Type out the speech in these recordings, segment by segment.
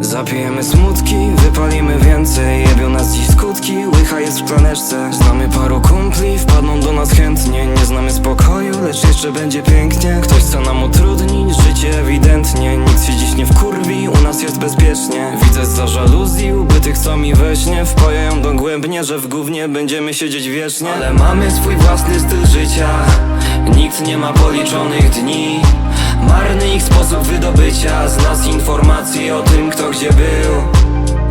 Zapijemy smutki, wypalimy więcej. Jebią nas dziś skutki, łycha jest w szklaneczce Znamy paru kumpli, wpadną do nas chętnie. Nie znamy spokoju, lecz jeszcze będzie pięknie. Ktoś chce nam utrudnić życie ewidentnie. Nikt się dziś nie wkurwi, u nas jest bezpiecznie. Widzę za żaluzji łby tych co mi we śnie. Wpajają dogłębnie, że w gównie będziemy siedzieć wiecznie. Ale mamy swój własny styl życia. Nikt nie ma policzonych dni. Marny ich sposób wydobycia z nas informacji o tym, kto gdzie był.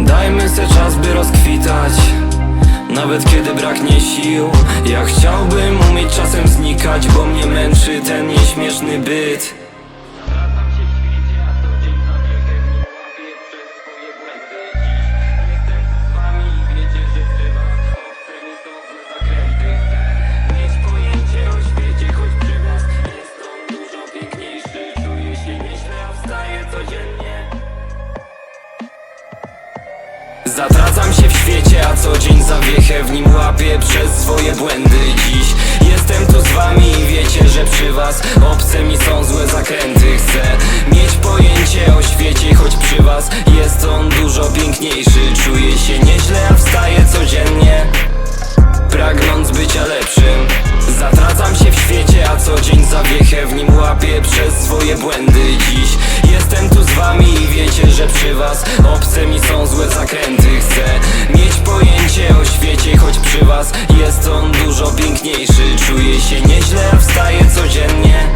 Dajmy se czas, by rozkwitać Nawet kiedy braknie sił. Ja chciałbym umieć czasem znikać Bo mnie męczy ten nieśmieszny byt codziennie. Zatracam się w świecie, a co dzień zawiechę w nim łapię przez swoje błędy. Dziś jestem tu z wami i wiecie, że przy was obce mi są złe zakręty. Chcę mieć pojęcie o świecie, choć przy was jest on dużo piękniejszy. Czuję się nieźle, a wstaję codziennie Pragnąc bycia lepszym. Zatracam się w świecie, a co dzień zawiechę w nim łapię przez swoje błędy. Dziś was. Jest on dużo piękniejszy. Czuję się nieźle, a wstaję codziennie.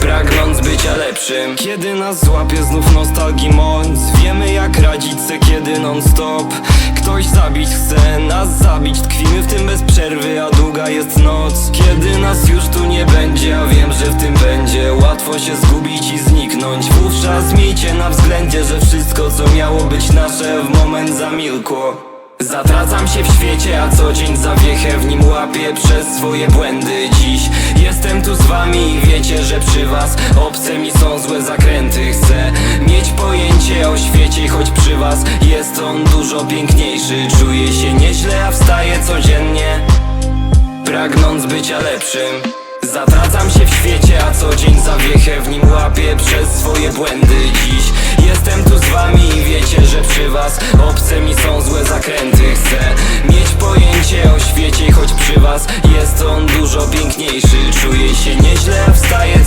Pragnąc bycia lepszym. Kiedy nas złapie znów nostalgii moc Wiemy jak radzić se kiedy non stop Ktoś zabić chce nas zabić Tkwimy w tym bez przerwy, a długa jest noc. Kiedy nas już tu nie będzie, a wiem, że w tym będzie. Łatwo się zgubić i zniknąć. Wówczas miejcie na względzie, że wszystko co miało być nasze w moment zamilkło Zatracam się w świecie, a co dzień zawiechę w nim łapię przez swoje błędy. Dziś jestem tu z wami i wiecie, że przy was obce mi są złe zakręty. Chcę mieć pojęcie o świecie, choć przy was jest on dużo piękniejszy. Czuję się nieźle, a wstaję codziennie Pragnąc bycia lepszym. Zatracam się w świecie, a co dzień zawiechę w nim łapię przez swoje błędy. Dziś wami i wiecie, że przy was obce mi są złe zakręty. Chcę mieć pojęcie o świecie, choć przy was jest on dużo piękniejszy. Czuję się nieźle, wstaję